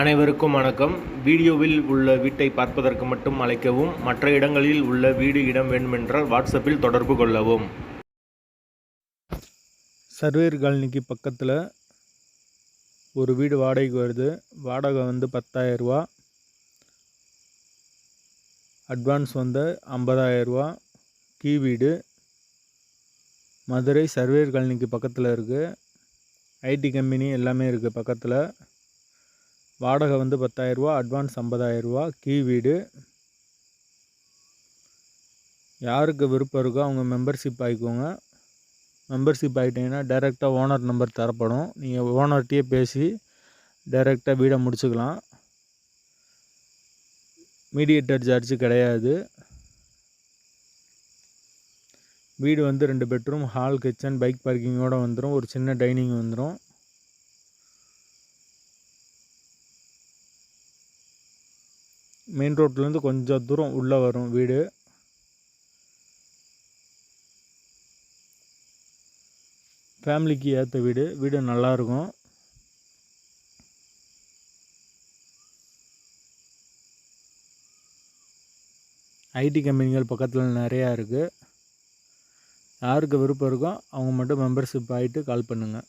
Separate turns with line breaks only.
அனைவருக்கும் வணக்கம். வீடியோவில் உள்ள வீட்டை பார்ப்பதற்கு மட்டும் அழைக்கவும் மற்ற இடங்களில் உள்ள வீடு இடம் வேண்டுமென்றால் வாட்ஸ்அப்பில் தொடர்பு கொள்ளவும்.
சர்வேர் காலனிக்கு பக்கத்தில் ஒரு வீடு வாடகைக்கு வருது. வாடகை வந்து பத்தாயிரரூவா. அட்வான்ஸ் வந்து ஐம்பதாயிரரூவா. கீ வீடு. மதுரை சர்வேர் காலனிக்கு பக்கத்தில் இருக்குது ஐடி கம்பெனி எல்லாமே இருக்குது பக்கத்தில். வாடகை வந்து பத்தாயிரரூவா அட்வான்ஸ் ஐம்பதாயிரரூவா கீ வீடு. யாருக்கு விருப்பம் இருக்கோ அவங்க மெம்பர்ஷிப் ஆகிக்கோங்க மெம்பர்ஷிப் ஆகிட்டிங்கன்னா டைரெக்டாக ஓனர் நம்பர் தரப்படும். நீங்கள் ஓனர்கிட்டயே பேசி டைரெக்டாக வீடை முடிச்சுக்கலாம். மீடியேட்டர் சார்ஜ் கிடையாது. வீடு வந்து ரெண்டு பெட்ரூம் ஹால் கிச்சன் பைக் பார்க்கிங்கோடு வந்துடும் ஒரு சின்ன டைனிங் வந்துடும் மெயின் ரோட்லேருந்து கொஞ்சம் தூரம் உள்ளே வரும் வீடு. ஃபேமிலிக்கு ஏற்ற வீடு. வீடு நல்லாயிருக்கும். ஐடி கம்பெனிகள் பக்கத்தில் நிறையா இருக்குது யாருக்கு விருப்பம் இருக்கோ அவங்க மட்டும் மெம்பர்ஷிப் ஆகிட்டு கால் பண்ணுங்கள்